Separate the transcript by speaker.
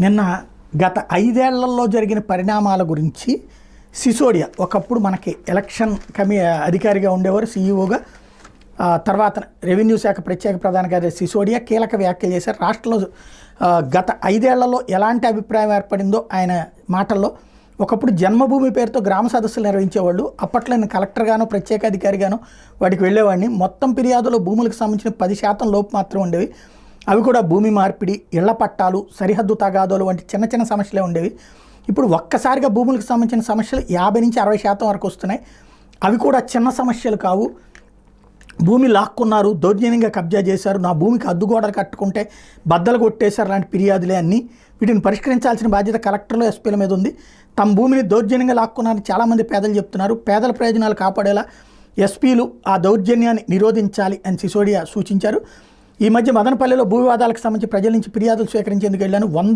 Speaker 1: నిన్న గత ఐదేళ్ళలో జరిగిన పరిణామాల గురించి సిసోడియా ఒకప్పుడు మనకి ఎలక్షన్ కమి అధికారిగా ఉండేవారు సీఈఓగా. తర్వాత రెవెన్యూ శాఖ ప్రత్యేక ప్రధాన కార్యదర్శి సిసోడియా కీలక వ్యాఖ్యలు చేశారు. రాష్ట్రంలో గత ఐదేళ్ళలో ఎలాంటి అభిప్రాయం ఏర్పడిందో ఆయన మాటల్లో ఒకప్పుడు జన్మభూమి పేరుతో గ్రామ సదస్సులు నిర్వహించేవాళ్ళు అప్పట్లో నేను కలెక్టర్గానో ప్రత్యేక అధికారిగానో వాడికి వెళ్ళేవాడిని. మొత్తం ఫిర్యాదులో భూములకు సంబంధించిన పది శాతం లోపు మాత్రం ఉండేవి. అవి కూడా భూమి మార్పిడి ఇళ్ళ పట్టాలు సరిహద్దు తగాదాలు వంటి చిన్న చిన్న సమస్యలే ఉండేవి. ఇప్పుడు ఒక్కసారిగా భూములకు సంబంధించిన సమస్యలు యాభై నుంచి అరవై శాతం వరకు వస్తున్నాయి. అవి కూడా చిన్న సమస్యలు కావు. భూమి లాక్కున్నారు దౌర్జన్యంగా కబ్జా చేశారు. నా భూమికి అద్దుగోడలు కట్టుకుంటే బద్దలు కొట్టేశారు లాంటి ఫిర్యాదులే అన్నీ. వీటిని పరిష్కరించాల్సిన బాధ్యత కలెక్టర్లు ఎస్పీల మీద ఉంది. తమ భూమిని దౌర్జన్యంగా లాక్కున్నారని చాలామంది పేదలు చెప్తున్నారు. పేదల ప్రయోజనాలు కాపాడేలా ఎస్పీలు ఆ దౌర్జన్యాన్ని నిరోధించాలి అని సిసోడియా సూచించారు. ఈ మధ్య మదనపల్లిలో భూ వివాదాలకు సంబంధించి ప్రజల నుంచి ఫిర్యాదులు స్వీకరించేందుకు వెళ్ళాను. వందల